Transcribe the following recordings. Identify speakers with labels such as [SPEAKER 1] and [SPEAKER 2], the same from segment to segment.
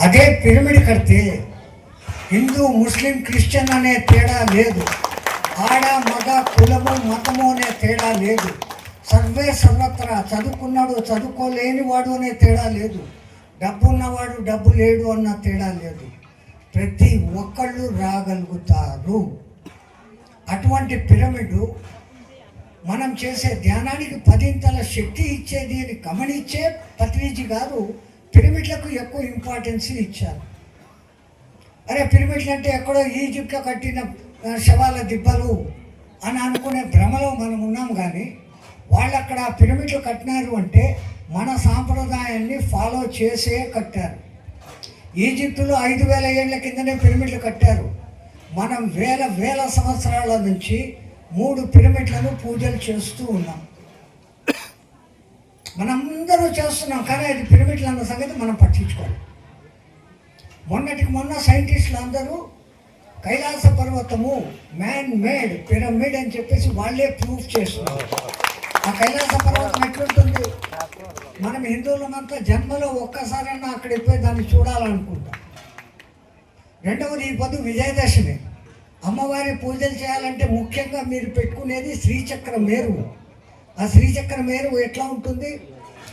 [SPEAKER 1] అదే పిరమిడ్ కడితే హిందూ ముస్లిం క్రిస్టియన్ అనే తేడా లేదు. ఆడ మగ కులము మతము అనే తేడా లేదు. సర్వే సర్వత్రా చదువుకున్నాడు చదువుకోలేని వాడు అనే తేడా లేదు. డబ్బున్నవాడు డబ్బు లేడు అన్న తేడా లేదు. ప్రతి ఒక్కళ్ళు రాగలుగుతారు. అటువంటి పిరమిడ్ మనం చేసే ధ్యానానికి పదింతల శక్తి ఇచ్చేది అని గమనించే పత్రిజీ గారు పిరమిడ్లకు ఎక్కువ ఇంపార్టెన్స్ ఇచ్చారు. అరే పిరమిడ్లు అంటే ఎక్కడో ఈజిప్ట్లో కట్టిన శవాల దిబ్బలు అని అనుకునే భ్రమలో మనం ఉన్నాం కానీ వాళ్ళు అక్కడ పిరమిడ్లు కట్టినారు అంటే మన సాంప్రదాయాన్ని ఫాలో చేసే కట్టారు. ఈజిప్టులో ఐదు వేల ఏళ్ళ కిందనే పిరమిడ్లు కట్టారు. మనం వేల వేల సంవత్సరాల నుంచి మూడు పిరమిడ్లను పూజలు చేస్తూ ఉన్నాం. మనందరూ చేస్తున్నాం కానీ అది పిరమిడ్లు అన్న సంగతి మనం పట్టించుకోవాలి మొన్నటికి మొన్న సైంటిస్టులు అందరూ కైలాస పర్వతము మ్యాన్ మేడ్ పిరమిడ్ అని చెప్పేసి వాళ్ళే ప్రూఫ్ చేస్తున్నారు. ఆ కైలాస పర్వతం ఎట్లుంటుంది? మనం హిందువులమంతా జన్మలో ఒక్కసారైనా అక్కడికి పోయి దాన్ని చూడాలనుకుంటాం. రెండవది ఈ పొద్దు విజయదశమి. అమ్మవారి పూజలు చేయాలంటే ముఖ్యంగా మీరు పెట్టుకునేది శ్రీచక్ర మేరు ఆ శ్రీచక్ర మేరు ఎట్లా ఉంటుంది?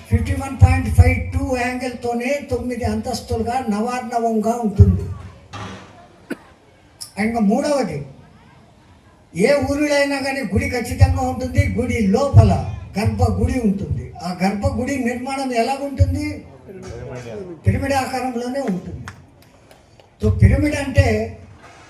[SPEAKER 1] Fifty one point five two యాంగిల్తోనే తొమ్మిది అంతస్తులుగా నవార్ణవంగా ఉంటుంది. ఇంకా మూడవది ఏ ఊరిలో అయినా కానీ గుడి ఖచ్చితంగా ఉంటుంది గుడి లోపల గర్భగుడి ఉంటుంది. ఆ గర్భగుడి నిర్మాణం ఎలాగుంటుంది? పిరమిడ్ ఆకారంలోనే ఉంటుంది. సో పిరమిడ్ అంటే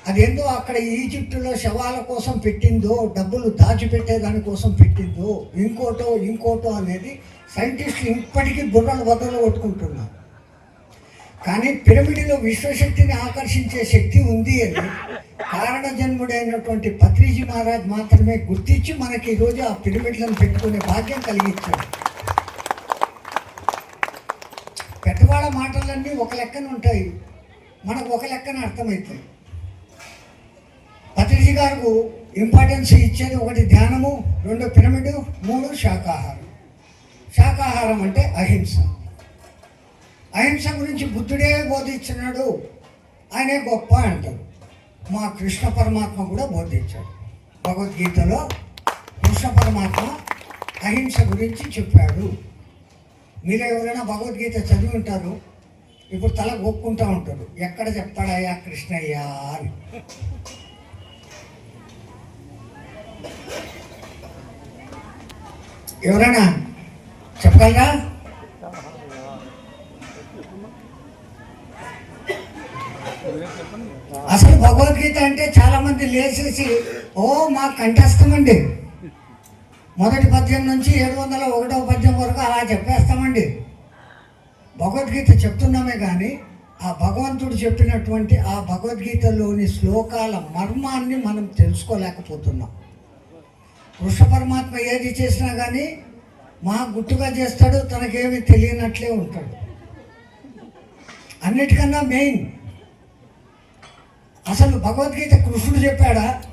[SPEAKER 1] అదేందో అక్కడ ఈజిప్టులో శవాల కోసం పెట్టిందో డబ్బులు దాచిపెట్టే దానికోసం పెట్టిందో ఇంకోటో ఇంకోటో అనేది సైంటిస్టులు ఇప్పటికీ బుర్రలు బద్దలు కొట్టుకుంటున్నారు. కానీ పిరమిడ్లో విశ్వశక్తిని ఆకర్షించే శక్తి ఉంది అని కారణ జన్ముడైనటువంటి పత్రిజీ మహారాజ్ మాత్రమే గుర్తించి మనకి ఈరోజు ఆ పిరమిడ్లను పెట్టుకునే భాగ్యం కలిగించాడు. పెద్దవాళ్ళ మాటలన్నీ ఒక లెక్కన ఉంటాయి. మనకు ఒక లెక్కన అర్థమవుతాయి. పత్రిజీ గారు ఇంపార్టెన్స్ ఇచ్చేది ఒకటి ధ్యానము రెండు పిరమిడ్ మూడు శాకాహారం. శాకాహారం అంటే అహింస. అహింస గురించి బుద్ధుడే బోధించినాడు. ఆయనే గొప్ప అంటారు మా కృష్ణ పరమాత్మ కూడా బోధించాడు. భగవద్గీతలో కృష్ణ పరమాత్మ అహింస గురించి చెప్పాడు. మీరు ఎవరైనా భగవద్గీత చదివి ఉంటారు ఇప్పుడు తల గొక్కుంటూ ఉంటారు ఎక్కడ చెప్పాడయ్యా కృష్ణయ్య అని. ఎవరైనా చెప్పగలరా? అసలు భగవద్గీత అంటే చాలా మంది లేచేసి ఓ మా కంఠస్థమండి మొదటి పద్యం నుంచి ఏడు వందల ఒకటవ పద్యం వరకు అలా చెప్పేస్తామండి భగవద్గీత చెప్తున్నామే కానీ ఆ భగవంతుడు చెప్పినటువంటి ఆ భగవద్గీతలోని శ్లోకాల మర్మాన్ని మనం తెలుసుకోలేకపోతున్నాం. కృష్ణ పరమాత్మ ఏది చేసినా కానీ మా గుట్టుగా చేస్తాడు తనకేమి తెలియనట్లే ఉంటాడు. అన్నిటికన్నా మెయిన్. అసలు భగవద్గీత కృష్ణుడు చెప్పాడా?